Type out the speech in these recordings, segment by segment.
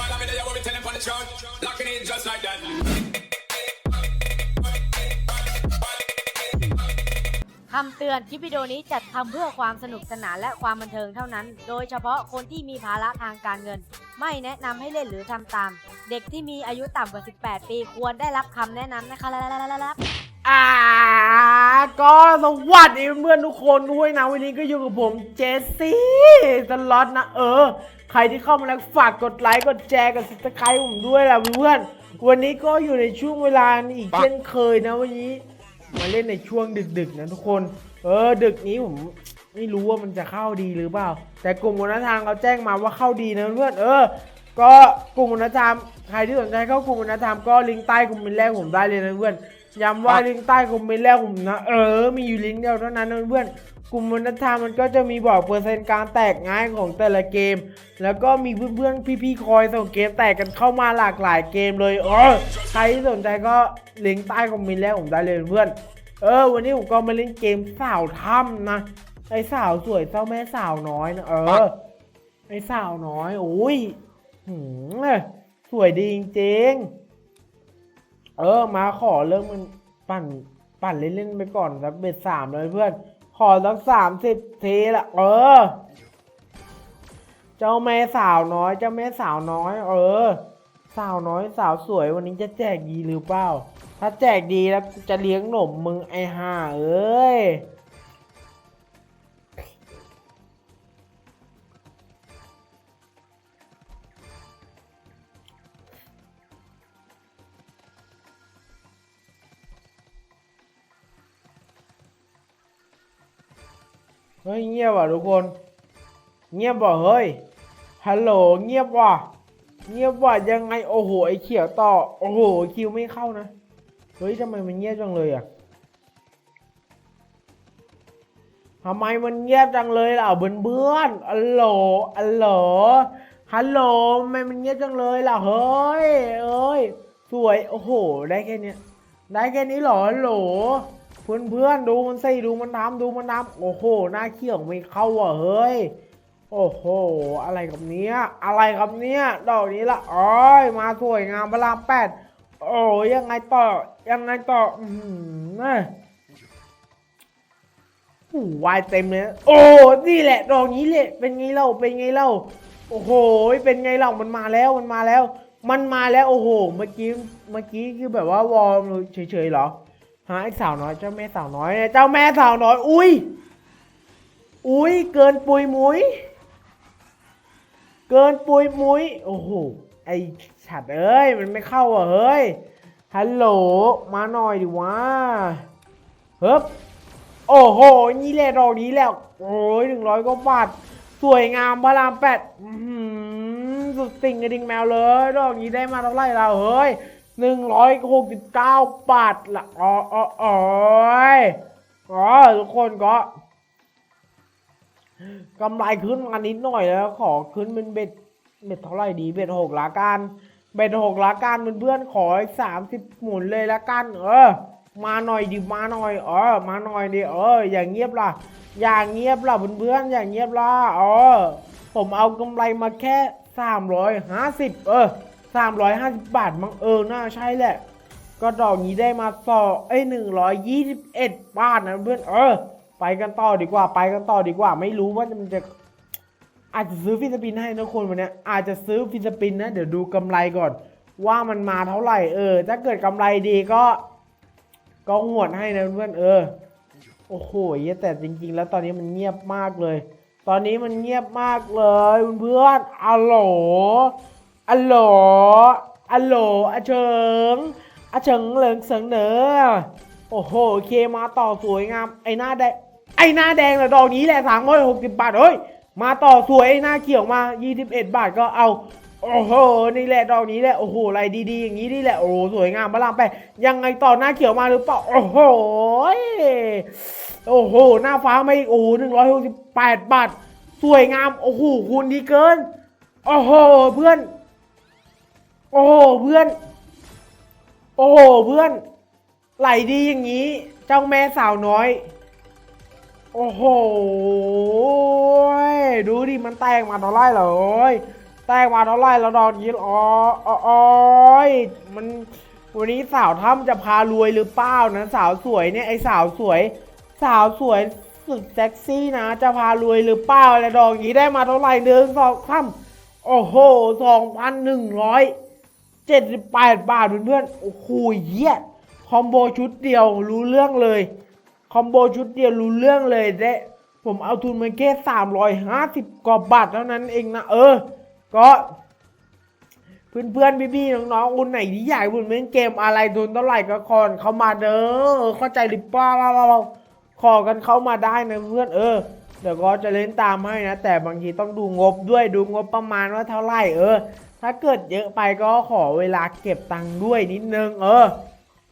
While I'm in there, what we telling on the throne. Locking in just like that. คำเตือน คลิปวิดีโอนี้จัดทำเพื่อความสนุกสนานและความบันเทิงเท่านั้น โดยเฉพาะคนที่มีภาระทางการเงิน ไม่แนะนำให้เล่นหรือทำตาม เด็กที่มีอายุต่ำกว่า 18 ปี ควรได้รับคำแนะนำนะคะ อ่าก็สวัสดีเพื่อนทุกคนด้วยนะ วันนี้ก็อยู่กับผมเจสซี่สล็อตนะ เออ ใครที่เข้ามาแล้วฝากกดไลค์กดแชร์กดซับสไครต์ผมด้วยล่ะเพื่อน วันนี้ก็อยู่ในช่วงเวลาอีกเช่นเคยนะวันนี้ มาเล่นในช่วงดึกๆนะทุกคน เออ ดึกนี้ผมไม่รู้ว่ามันจะเข้าดีหรือเปล่า แต่กลุ่มวันธรรมเขาแจ้งมาว่าเข้าดีนะเพื่อนเออ ก็กลุ่มวันธรรมใครที่สนใจเข้ากลุ่มวันธรรมก็ลิงก์ใต้คอมเมนต์แรกผมได้เลยนะเพื่อน ย้ำว่าลิงก์ใต้คอมเมนต์แรกผมนะ เออ มีอยู่ลิงก์เดียวเท่านั้นนะเพื่อนกลุ่มวัฒนธรรมมันก็จะมีบอกเปอร์เซ็นต์การแตกง่ายของแต่ละเกม แล้วก็มีเพื่อนๆพี่ๆคอยส่งเกมแตกกันเข้ามาหลากหลายเกมเลยเออใครที่สนใจก็ลิงก์ใต้คอมเมนต์แรกผมได้เลยเพื่อน เออ วันนี้ผมก็มาเล่นเกมสาวถ้ำนะไอสาวสวยเจ้าแม่สาวน้อยนะเออไอสาวน้อยโอ้ยหืมสวยดีจริงๆ เออมาขอเริ่มมันปั่นปั่นเล่นๆไปก่อนสักเบ็ดสามเลยเพื่อน ขอสักสามสิบทีละเออ เจ้าแม่สาวน้อยเจ้าแม่สาวน้อย เออ สาวน้อยสาวสวยวันนี้จะแจกดีหรือเปล่า ถ้าแจกดีแล้วจะเลี้ยงหนมมึงไอห่าเอ้ย เฮ้ยเงียบว่ะทุกคน เงียบว่ะเฮ้ยฮัลโหลเงียบว่ะเงียบว่ะยังไงโอ้โหไอเขียวต่อโอ้โหคิวไม่เข้านะเฮ้ยทำไมมันเงียบจังเลยอะทำไมมันเงียบจังเลยล่ะเพื่อเพื่อนๆอัลโหลอัลโหลฮัลโหลทำไมมันเงียบจังเลยล่ะเฮ้ยเอ้ยสวยโอ้โหได้แค่นี้ได้แค่นี้เหรอฮัลโหล เพื่อนๆดูมันสิดูมันทำดูมันทำโอ้โหหน้าเขี้ยวไม่เข้าอะเฮ้ยโอ้โห อะไรกับเนี้ย อะไรครับเนี้ย ดอกนี้ละอ๋อยมาสวยงามพระรามแปดโอ้ยยังไงต่อ ยังไงต่อ อือหือนะวายเต็มเลย โอ้ นี่แหละ ดอกนี้แหละ เป็นไงเล่า เป็นไงเล่า โอ้โห เป็นไงเล่า มันมาแล้ว มันมาแล้ว มันมาแล้ว โอ้โห เมื่อกี้ เมื่อกี้คือแบบว่าวอร์มเฉยๆเหรอ ฮะไอ้สาวน้อยเจ้าแม่สาวน้อย เจ้าแม่สาวน้อย อุ้ย อุ้ยเกินปุยมุย เกินปุยมุย โอ้โห ไอฉัดเอ้ย มันไม่เข้าอะเฮ้ย ฮัลโหล มาหน่อยดิวะเฮ้บโอ้โห นี่แหละดอกนี้แล้ว โอ้ยหนึ่งร้อยก็บาท สวยงามพระรามแปดสุดติ่งกระดิ่งแมวเลย ดอกนี้ได้มาเท่าไหร่เราเฮ้ย หนึ่งร้อยหกสิบเก้าบาทละอ๋ออ๋ออ๋ออ๋อทุกคนก็กำไรขึ้นมานิดหน่อยแล้ว ขอขึ้นเป็นเบ็ดเบ็ดเท่าไหร่ดีเบ็ดหกละกันเบ็ดหกละกันเพื่อนๆขออีกสามสิบหมุนเลยละกัน เออ มาหน่อยดิมาหน่อยเออ มาหน่อยดิเออ อย่างเงียบล่ะ อย่างเงียบล่ะเพื่อนๆอย่างเงียบล่ะเออ ผมเอากำไรมาแค่สามร้อยห้าสิบเออ สามร้อยห้าสิบบาทมั้งเออน่าใช่แหละ ก็ดอกนี้ได้มาสอเอ้ยหนึ่งร้อยยี่สิบเอ็ดบาทนะเพื่อนเออ ไปกันต่อดีกว่า ไปกันต่อดีกว่า ไม่รู้ว่ามันจะอาจจะซื้อฟิสปินให้นะคนวันนี้อาจจะซื้อฟิสปินนะ เดี๋ยวดูกำไรก่อน ว่ามันมาเท่าไหร่เออ ถ้าเกิดกำไรดีก็ ก็หวดให้นะเพื่อนเออ โอ้โหแต่จริง ๆ แล้วตอนนี้มันเงียบมากเลย ตอนนี้มันเงียบมากเลยเพื่อนอัลโหล อัลโหลอัลโหลอาเฉิงอาเฉิงเหลิงเสิงเหนอโอ้โหโอเคมาต่อสวยงาม ไอหน้าแดงไอหน้าแดงเหรอดอกนี้แหละสามร้อยหกสิบบาทเฮ้ยมาต่อสวยไอหน้าเขียวมายี่สิบเอ็ดบาทก็เอาโอ้โห นี่แหละดอกนี้แหละ โอ้โห อะไรดีๆ อย่างนี้นี่แหละ โอ้สวยงามพระรามไป ยังไงต่อหน้าเขียวมาหรือเปล่า โอ้โห โอ้โห หน้าฟ้าไม่โอ้หนึ่งร้อยหกสิบแปดบาท สวยงาม โอ้โหคูณดีเกิน โอ้โห เพื่อน โอ้เพื่อน โอ้โเพื่อน ไหลดีอย่างนี้ เจ้าแม่สาวน้อย โอ้โห ดูดิมันแตกมาเท่าไรเหรอโอ้ยแตกมาเท่าไร่แล้วดอกนี้อ๋ออ๋ออ๋อมันวันนี้สาวถ้ำจะพารวยหรือเปล่านะสาวสวยเนี่ยไอสาวสวย สาวสวยสุดเซ็กซี่นะ จะพารวยหรือเปล่าอะไรดอกนี้ได้มาเท่าไหร่เดือนสองค่ำโอ้โหสองพันหนึ่งร้อย เจ็ดสิบแปดบาทเพื่อนๆโอ้โหเยี่ยคอมโบชุดเดียวรู้เรื่องเลย คอมโบชุดเดียวรู้เรื่องเลยเด้ผมเอาทุนมาแค่สามร้อยห้าสิบกว่าบาทเท่านั้นเองนะ เออ ก็เพื่อนเพื่อนๆพี่ๆน้องๆคนไหนที่อยากบุญเล่นเกมอะไรทุนเท่าไหร่ก็คอนเข้ามาเด้อเข้าใจหรือเปล่าเราขอกันเข้ามาได้นะเพื่อนเออเดี๋ยวก็จะเล่นตามให้นะ แต่บางทีต้องดูงบด้วยดูงบประมาณว่าเท่าไหร่เออ ถ้าเกิดเยอะไปก็ขอเวลาเก็บตังค์ด้วยนิดนึง เออ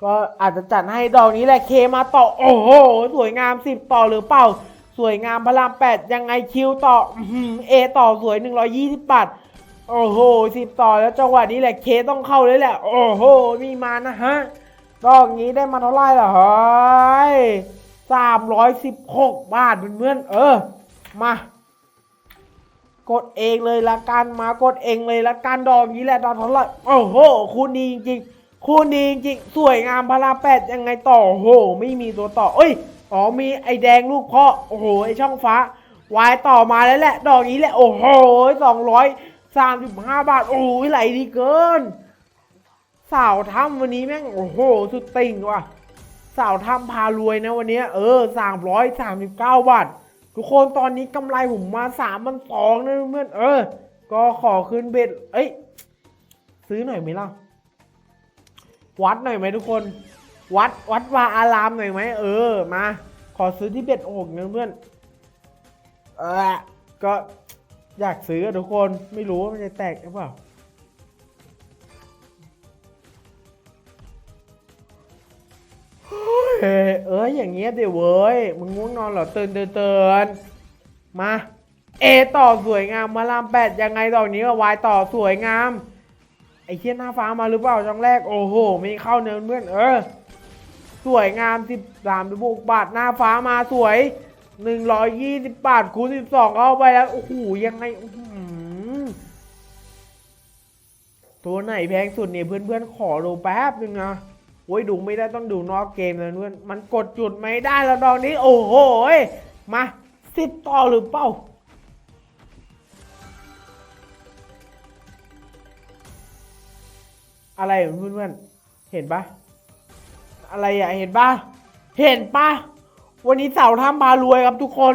ก็อาจจะจัดให้ดอกนี้แหละเคมาต่อ โอ้โห สวยงามสิบต่อหรือเปล่า สวยงามพระรามแปดยังไงคิวต่อเอต่อสวยหนึ่งร้อยยี่สิบบาท โอ้โหสิบต่อแล้วจังหวะนี้แหละเคต้องเข้าเลยแหละ โอ้โหมีมานะฮะ ดอกนี้ได้มาเท่าไหร่ล่ะเฮ้ยสามร้อยสิบหกบาทเพื่อนๆเออ มา กดเองเลยละกันมากดเองเลยละกันดอกนี้แหละดอกเท่าไหร่โอ้โหคูณดีจริงคูณดีจริงสวยงามพระราแปดยังไงต่อโอ้โห ไม่มีตัวต่อ เอ้ยอ๋อมีไอแดงลูกเพ่อโอ้โหไอช่องฟ้าวายต่อมาแล้วแหละ ดอกนี้แหละ โอ้โหสองร้อยสามสิบห้าบาท โอ้โหไหลดีเกิน สาวถ้ำวันนี้แม่ง โอ้โห สุดติ่งว่ะ สาวถ้ำพารวยนะวันนี้ เออสามร้อยสามสิบเก้าบาท ทุกคนตอนนี้กำไรผมมาสามพันสองนะเพื่อนเออ ก็ขอคืนเบ็ด เอ้ย ซื้อหน่อยไหมล่ะ วัดหน่อยไหมทุกคน วัดวัดวาอารามหน่อยไหมเออมา ขอซื้อที่เบ็ดอกนะเพื่อนเออก็อยากซื้อทุกคนไม่รู้ว่ามันจะแตกหรือเปล่า เอ้ยอย่างเงี้ยเดี๋ยวเว้ย มึงง่วงนอนเหรอเตือนเตือนเตือนมา เอต่อสวยงามมาลามแปดยังไงดอกนี้ก็วายต่อสวยงาม ไอ้เชี่ยหน้าฟ้ามาหรือเปล่าช่องแรก โอ้โหไม่เข้าเนื้อเพื่อนเออ สวยงามสิบสามสิบหกบาทหน้าฟ้ามาสวยหนึ่งร้อยยี่สิบบาทคูณสิบสองเข้าไปแล้ว โอ้โหยังไงหือตัวไหนแพงสุดเนี่ยเพื่อนๆขอดูแป๊บนึงนะ โอ้ยดูไม่ได้ต้องดูนอกเกมเลยเพื่อนมันกดจุดไม่ได้แล้วดอกนี้ โอ้โหมาสิบต่อหรือเปล่าอะไรเพื่อนเพื่อนๆเห็นปะอะไรอะเห็นปะเห็นปะวันนี้สาวท่ามพารวยครับทุกคน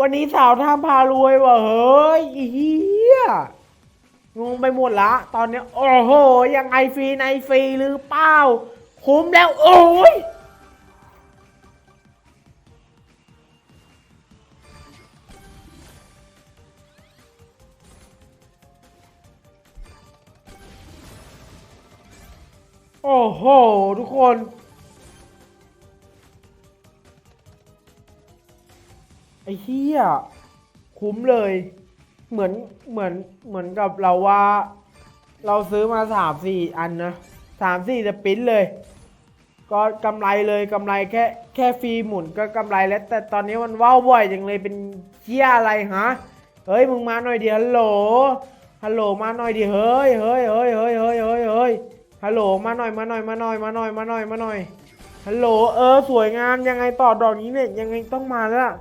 วันนี้สาวท่ามพารวยว่ะเฮ้ยอีเฮียงงไปหมดละ ตอนนี้ โอ้โห ยังไงฟรีในฟรีหรือเปล่า คุ้มแล้ว โอ้ยโอ้โห ทุกคน ไอ้เหี้ยคุ้มเลย เหมือนเหมือนเหมือนกับเราว่า เราซื้อมาสามสี่อันนะสามสี่จะปิ้นเลย ก็กำไรเลยกำไรแค่แค่ฟรีหมุนก็กำไรแล้ว แต่ตอนนี้มันว่าวบ่อยจังเลยเป็นเหี้ยอะไรฮะเฮ้ยมึงมาหน่อยดิฮัลโหลฮัลโหลมาหน่อยดิเฮ้ยเฮ้ยเฮ้ยเฮ้ยเฮ้ยเฮ้ยเฮ้ยฮัลโหลมาหน่อยมาหน่อยมาหน่อยมาหน่อยมาหน่อยมาหน่อยฮัลโหลเออสวยงามยังไงต่อดอกนี้เนี่ยยังไงต้องมาแล้วล่ะ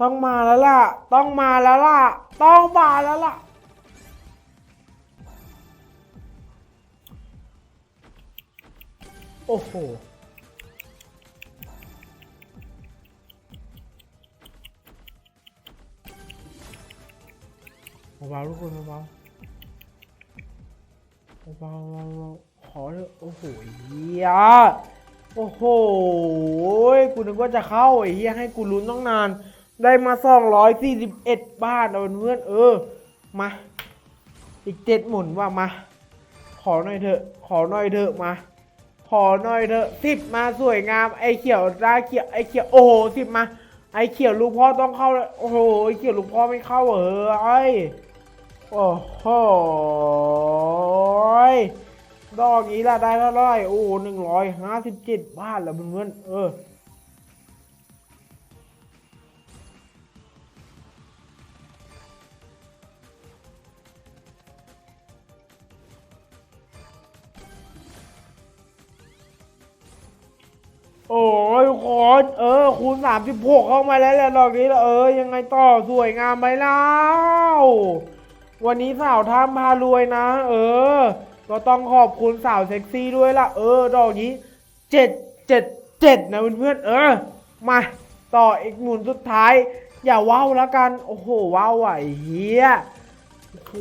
ต้องมาแล้วล่ะ ต้องมาแล้วล่ะ ต้องมาแล้วล่ะโอ้โห เบาๆทุกคนเบาๆเบาๆเบาขอเถอะโอ้โหเฮียโอ้โหกูนึกว่าจะเข้าไอ้เฮียให้กูลุ้นต้องนาน ได้มาสองร้อยสี่สิบเอ็ดบาทเอาเพื่อนเออ มา อีกเจ็ดหมุนว่ามา ขอหน่อยเถอะ ขอหน่อยเถอะมาขอหน่อยเถอะสิบมาสวยงาม ไอ้เขียวราเขียวไอ้เขียวโอ้โหสิบมา ไอ้เขียวลูกพ่อต้องเข้าเลยโอ้โหไอ้เขียวลูกพ่อไม่เข้าเหรอไอ้ โอ้โหดอกนี้ละได้เท่าไรโอ้หนึ่งร้อยห้าสิบเจ็ดบาทละเพื่อนเออโอ้ยคอนเออ คูณสามสิบหกเข้ามาแล้วแหละดอกนี้ เออ ยังไงต่อ สวยงามไปแล้ว วันนี้สาวท่ามพารวยนะ เออ ก็ต้องขอบคุณสาวเซ็กซี่ด้วยล่ะ เออ ดอกนี้เจ็ดเจ็ดเจ็ดนะเพื่อนๆ เออ มา ต่ออีกหมุนสุดท้าย อย่าว้าวแล้วกัน โอ้โห ว้าวไอ้เฮียโอ้โห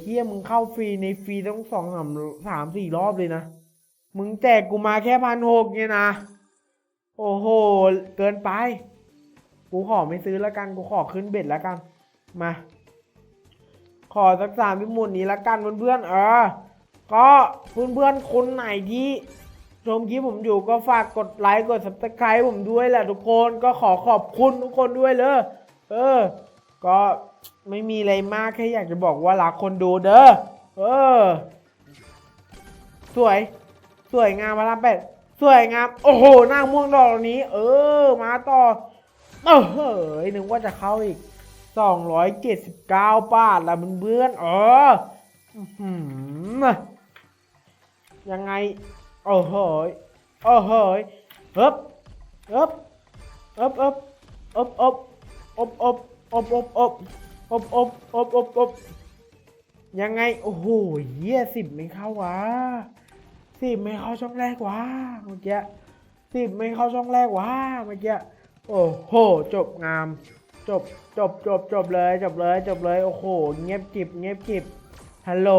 เฮียมึงเข้าฟรีในฟรีต้องสองสามสามสี่รอบเลยนะ มึงแจกกูมาแค่พันหกเนี่ยนะ โอ้โห เกินไป กูขอไม่ซื้อแล้วกัน กูขอขึ้นเบ็ดแล้วกัน มา ขอสักสามพิมุนนี้ล้วกันเพื่อนๆเออ ก็เพื่อนๆคนไหนที่ชมคลิปผมอยู่ก็ฝากกดไลค์กด subscribe ผมด้วยแหละทุกคนก็ขอขอบคุณทุกคนด้วยเลยเออ ก็ไม่มีอะไรมากแค่อยากจะบอกว่ารักคนดูเด้อเออ สวย สวยงามพระรามแปดสวยงาม โอ้โหหน้าม่วงดอกนี้ เออ มาต่อ เออเฮ้ยนึกว่าจะเข้าอีก 279 บาทละเพื่อนๆเอออื้อหือยังไงโอ้โหโอ้โหยเอ๊บเอ๊บเอ๊บเอ๊บเอ๊บเอ๊บเอ๊บเอ๊บเอ๊บเอ๊บเอ๊บเอ๊บเอ๊บเอ๊บเอ๊บเอ๊บยังไง โอ้โหเยี่ยสิบไม่เข้าวะสิบไม่เข้าช่องแรกวะเมื่อกี้สิบไม่เข้าช่องแรกวะเมื่อกี้โอ้โห จบงาม จบจบจบจบเลยจบเลยจบเลยโอ้โหเงียบกิบเงียบกิบฮัลโหล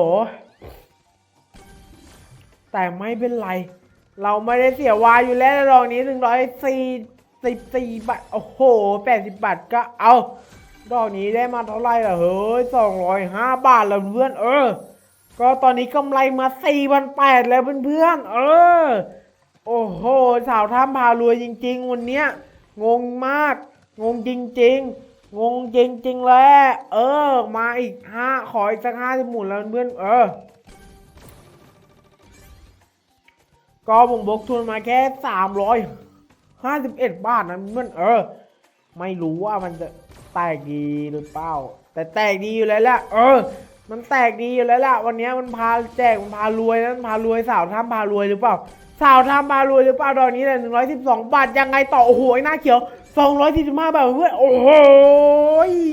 แต่ไม่เป็นไร เราไม่ได้เสียวายอยู่แล้วรองนี้หนึ่งร้อยสี่สิบสี่บาทโอ้โหแปดสิบบาทก็เอาดอกนี้ได้มาเท่าไหร่ล่ะเฮ้ยสองร้อยห้าบาทแล้วเพื่อนเออ ก็ตอนนี้กำไรมาสี่พันแปดแล้วเพื่อนๆเออ โอ้โห สาวท่ามพารวยจริง ๆ วันเนี้ยงงมาก งงจริงๆ งงจริงๆเลยเออ มาอีกห้าขออีกสักห้าสิบหมุนแล้วเพื่อนเออ ก็ผมบกทุนมาแค่สามร้อยห้าสิบเอ็ดบาทนะเพื่อนเออ ไม่รู้ว่ามันจะแตกดีหรือเปล่า แต่แตกดีอยู่แล้วแหละเออ มันแตกดีอยู่แล้วล่ะ วันนี้มันพาแจกมันพารวยนะมันพารวยสาวท่ามพารวยหรือเปล่าสาวท่ามพารวยหรือเปล่าตอนนี้เลยหนึ่งร้อยสิบสองบาทยังไงต่อโอ้โหหน้าเขียว สองร้อยสี่สิบห้าบาทเพื่อน โอ้โห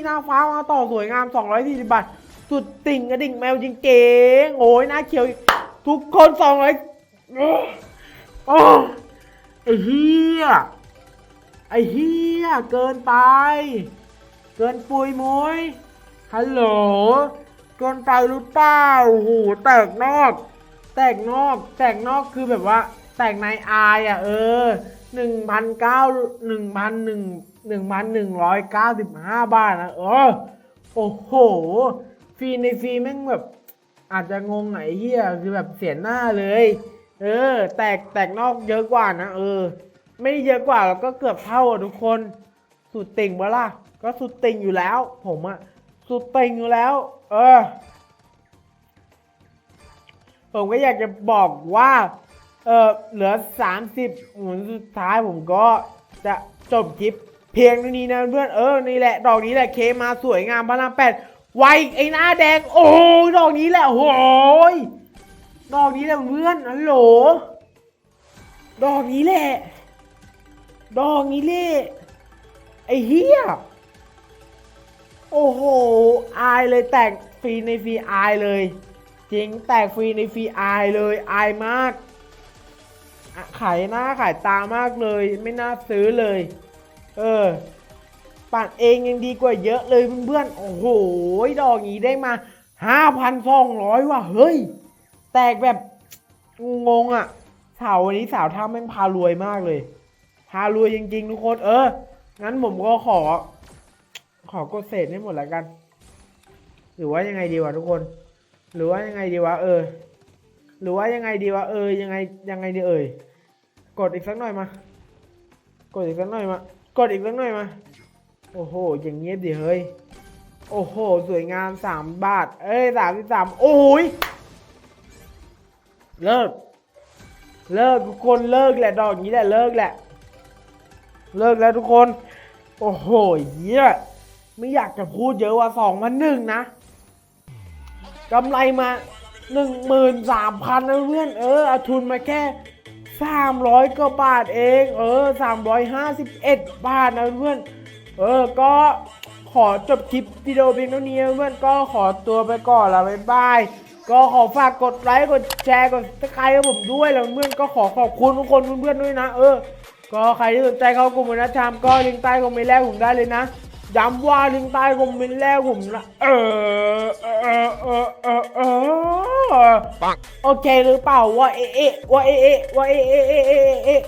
หน้าฟ้ามาต่อสวยงามสองร้อยสี่สิบบาท สุดติ่งกระดิ่งแมวจริงเก๋งโอ้ยหน้าเขียว ทุกคนสองร้อยโอ้ไอ้เฮียไอ้เฮียเกินไป เกินปุยมุยฮัลโหล เกินไปหรือเปล่าโอ้โหแตกนอก แตกนอก แตกนอกคือแบบว่า แตกในอายอะเออ หนึ่งพันเก้าหนึ่งพันหนึ่งหนึ่งพันหนึ่งร้อยเก้าสิบห้าบาทนะเออโอ้โห ฟรีในฟรีแม่งแบบ อาจจะงงไหนเฮียคือแบบเสียหน้าเลย เออ แตกแตกนอกเยอะกว่านะเออ ไม่ได้เยอะกว่าแล้วก็เกือบเท่าอะทุกคน สุดติ่งเวล่ะ ก็สุดติ่งอยู่แล้ว ผมอะสุดติ่งอยู่แล้ว เออ ผมก็อยากจะบอกว่า เออเหลือ 30หมุนสุดท้ายผมก็จะจบคลิปเพียงเท่านี้นะเพื่อนเออนี่แหละ ดอกนี้แหละเคมาสวยงามพระรามแปดไวไอ้หน้าแดง โอ้ยดอกนี้แหละโอ้ยดอกนี้แหละเพื่อนฮัลโหลดอกนี้แหละ ดอกนี้แหละไอ้เฮียโอ้โหอายเลยแตกฟรีในฟรีอายเลย จริงแตกฟรีในฟรีอายเลยอายมาก ขายหน้าขายตามากเลย ไม่น่าซื้อเลย เออปัดเองยังดีกว่าเยอะเลยเพื่อนๆโอ้โหดอกนี้ได้มาห้าพันสองร้อยว่ะเฮ้ย แตกแบบงงๆอะ สาววันนี้สาวท่าแม่งพารวยมากเลย พารวยจริงๆทุกคน เออ งั้นผมก็ขอ ขอกดเศษให้หมดแล้วกัน หรือว่ายังไงดีวะทุกคน หรือว่ายังไงดีวะเออ หรือว่ายังไงดีวะเออยังไงยังไงดีเอ่ย กดอีกสักหน่อยมา กดอีกสักหน่อยมา กดอีกสักหน่อยมา โอ้โห อย่างเงียบดิเฮ้ย โอ้โห สวยงามสามบาท เอ้ยสามสิบสามโอ้ย เลิก เลิกทุกคนเลิกแหละดอกนี้แหละเลิกแหละ เลิกแล้วทุกคน โอ้โหเหี้ยไม่อยากจะพูดเยอะว่าสองพันหนึ่งนะกำไรมาหนึ่งหมื่นสามพันนะเพื่อนเออเอาทุนมาแค่ 300กว่าบาทเอง เออ 351 บาทนะเพื่อน เออ ก็ขอจบคลิปวิดีโอเพียงเท่านี้เพื่อน ก็ขอตัวไปก่อนละบ๊ายบาย ก็ขอฝากกดไลค์ กดแชร์ กดติดตามให้ผมด้วยแล้วเพื่อน ก็ขอขอบคุณทุกคนเพื่อนๆด้วยนะ เออ ก็ใครที่สนใจเข้ากลุ่มนัชามก็ลิงก์ใต้คอมเมนต์แรกผมได้เลยนะ ย้ำว่าลิงก์ใต้คอมเมนต์แรกผมนะ เออเออเออเออเออโอเคหรือเปล่าว่าเอะเอะว่าเอะเอะว่าเอะเอะเอะเอะเอะ